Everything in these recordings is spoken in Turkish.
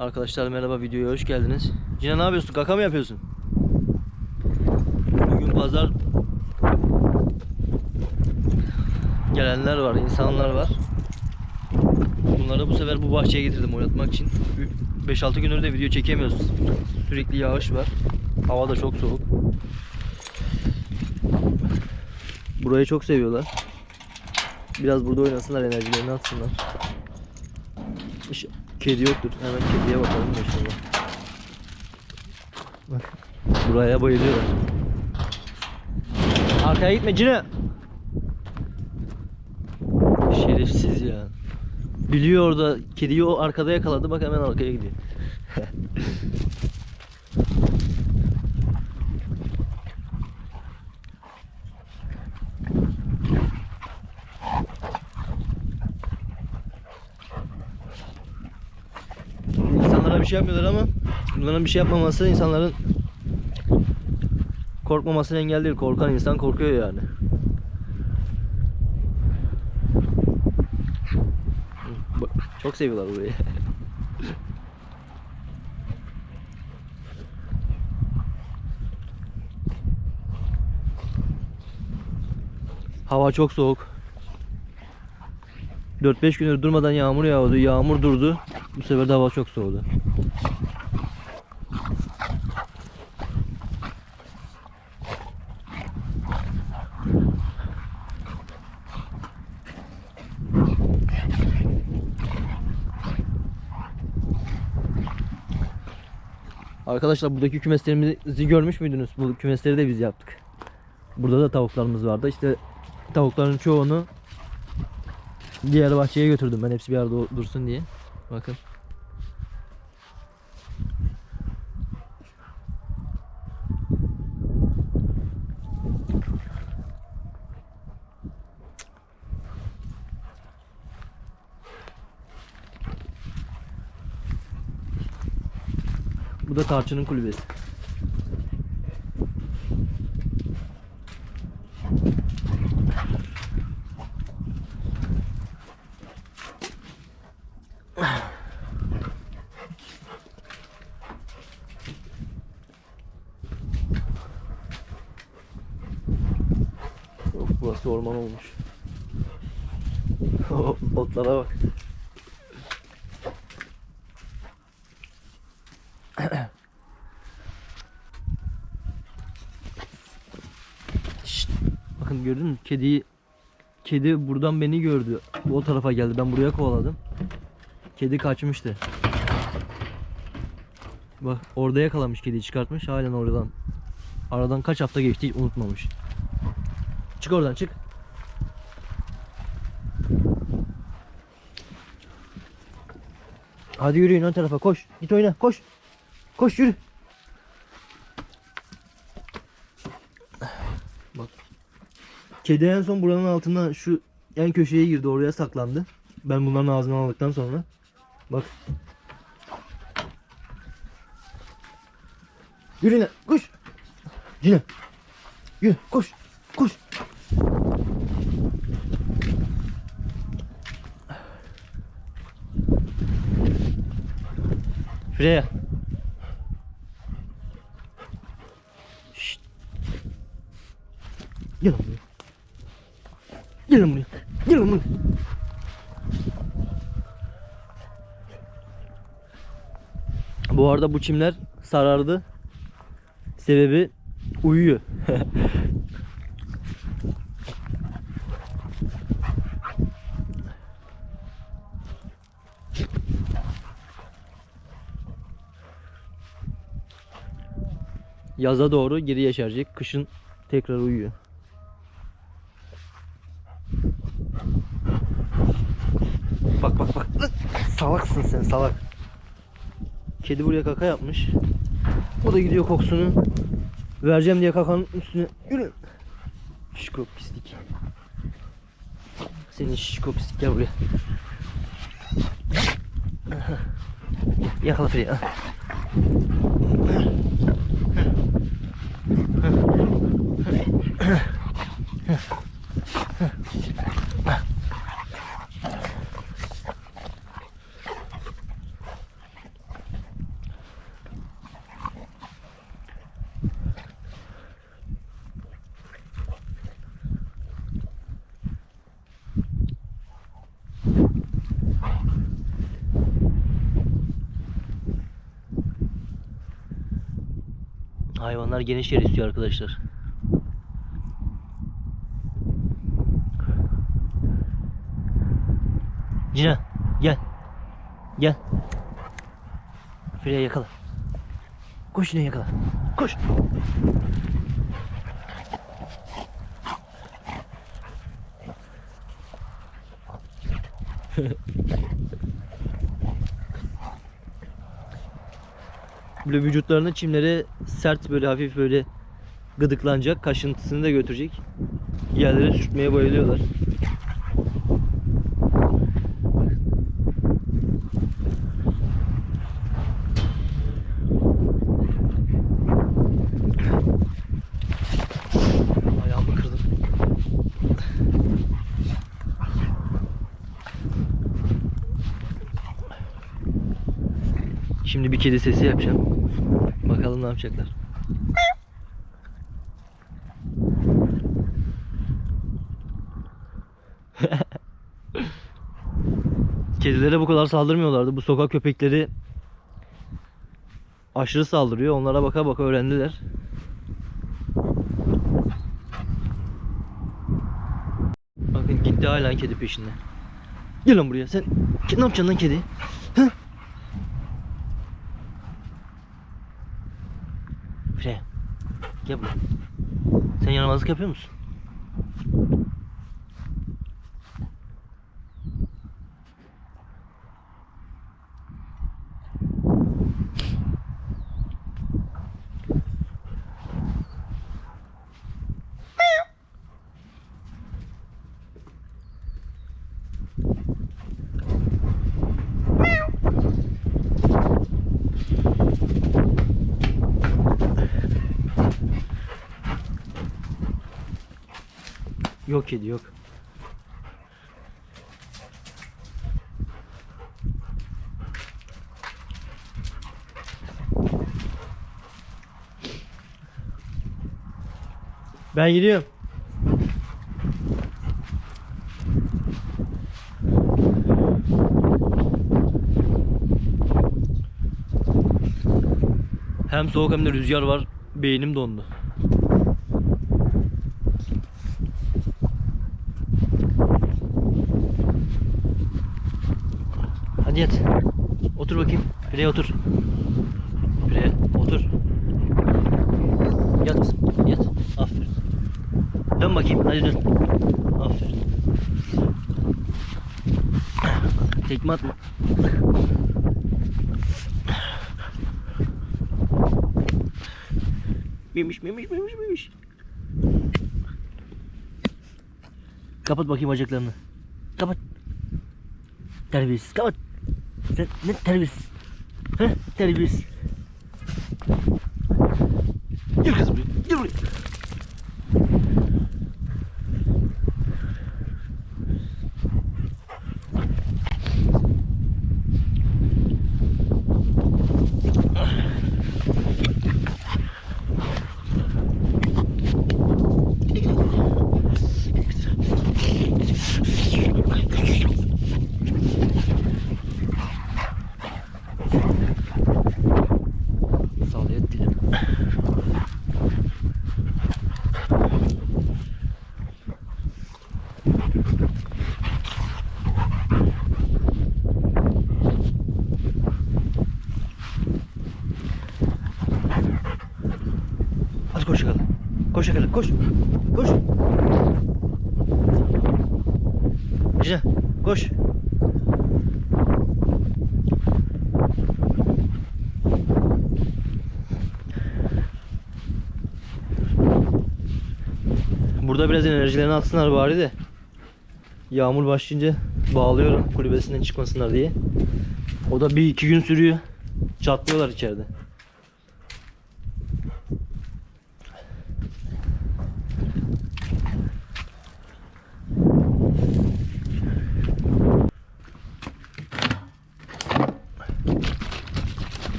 Arkadaşlar merhaba videoya hoş geldiniz. Cina ne yapıyorsun? Kaka mı yapıyorsun? Bugün pazar gelenler var, insanlar var. Bunları bu sefer bu bahçeye getirdim oynatmak için. 5-6 gündür de video çekemiyoruz. Sürekli yağış var. Hava da çok soğuk. Burayı çok seviyorlar. Biraz burada oynasınlar, enerjilerini atsınlar. Kedi yoktur. Hemen kediye bakalım inşallah. Bak. Buraya bayılıyorlar. Arkaya gitme Cine. Şerefsiz ya. Biliyor orada kediyi o arkada yakaladı bak hemen arkaya gidiyor. İnsanlara bir şey yapmıyorlar ama bunların bir şey yapmaması insanların korkmamasını engel değil. Korkan insan korkuyor yani. Çok seviyorlar burayı. Hava çok soğuk. 4-5 gündür durmadan yağmur yağıyordu. Yağmur durdu. Bu sefer de hava çok soğudu. Arkadaşlar buradaki kümeslerimizi görmüş müydünüz? Bu kümesleri de biz yaptık. Burada da tavuklarımız vardı. İşte tavukların çoğunu diğer bahçeye götürdüm ben hepsi bir arada dursun diye. Bakın. Bu da tarçının kulübesi. Burası orman olmuş. Otlara bak. Bakın gördün mü? Kedi kedi buradan beni gördü. O tarafa geldi. Ben buraya kovaladım. Kedi kaçmıştı. Bak orada yakalamış kediyi çıkartmış. Halen oradan. Aradan kaç hafta geçti hiç unutmamış. Çık oradan çık. Hadi yürüyün ön tarafa koş. Git oyna koş. Koş yürü. Bak. Kedi en son buranın altına şu en köşeye girdi oraya saklandı. Ben bunların ağzını aldıktan sonra. Bak. Yürü lan koş. Yine. Yürü koş. Koş. Şuraya. Şşt. Gel buraya. Gel buraya. Gel buraya. Bu arada bu çimler sarardı. Sebebi uyuyor. Yaza doğru geri yaşaracak. Kışın tekrar uyuyor. Bak bak bak. Salaksın sen salak. Kedi buraya kaka yapmış. O da gidiyor kokusunu vereceğim diye kakanın üstüne yürü. Şişko pislik. Senin şişko pislik gel buraya. Yakala Freya. Hayvanlar geniş yer istiyor arkadaşlar. Cina gel. Gel. Freya yakala. Koş yine yakala. Koş. Böyle vücutlarının çimleri sert böyle hafif böyle gıdıklanacak. Kaşıntısını da götürecek. Yerlere sürtmeye bayılıyorlar. Şimdi bir kedi sesi yapacağım. Bakalım ne yapacaklar. Kedilere bu kadar saldırmıyorlardı. Bu sokak köpekleri aşırı saldırıyor. Onlara baka baka öğrendiler. Bakın gitti hala kedi peşinde. Gel lan buraya. Sen ne yapacaksın lan kedi? Hı? Freya. Buraya. Sen yaramazlık yapıyor musun? Yok kedi yok. Ben gidiyorum. Hem soğuk hem de rüzgar var. Beynim dondu. Hadi yat. Otur bakayım. Bireye otur. Bireye otur. Yat kızım. Yat. Aferin. Dön bakayım. Hadi dön. Aferin. Tekme atma. Memiş memiş memiş memiş. Kapat bakayım bacaklarını. Kapat. Terbiyesiz. Kapat. Sen ne terbiyesiz? He? Terbiyesiz. Gel kızım. Gel buraya. Sağlayat dilim. Hadi koş yakala. Yakala. Koş. Koş. Cina koş. Burada biraz enerjilerini atsınlar bari de. Yağmur başlayınca bağlıyorum kulübesinden çıkmasınlar diye. O da bir iki gün sürüyor. Çatlıyorlar içeride.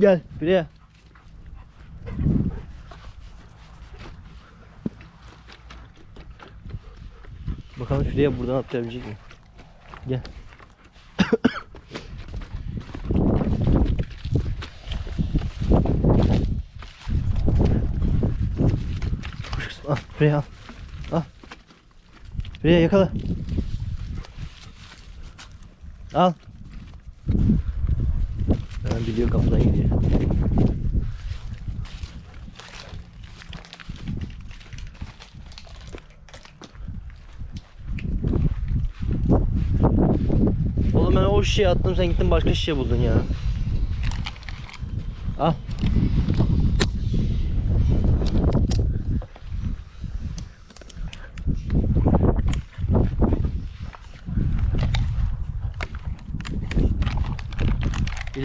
Gel buraya. Bakalım şuraya buradan atlayabilecek mi? Gel. Kuş kısmı al. Buraya al. Al. Buraya yakala. Al. Biliyor kapıdan gidiyor. Oğlum ben o şişeyi attım sen gittin başka şişe buldun ya. Al.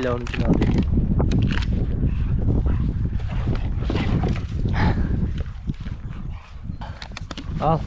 İlla onun için. Al. Al.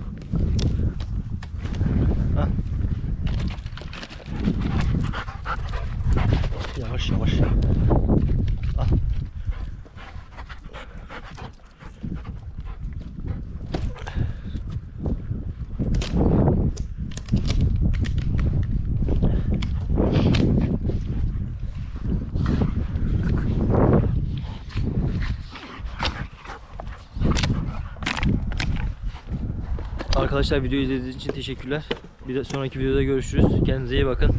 Arkadaşlar videoyu izlediğiniz için teşekkürler. Bir de sonraki videoda görüşürüz. Kendinize iyi bakın.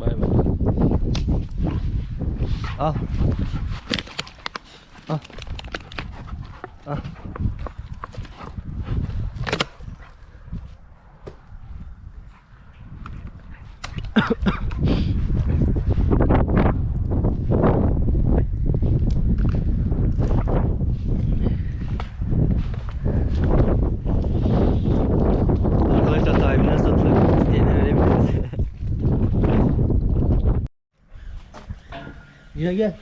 Bay bay. Al. Al. Al. Yine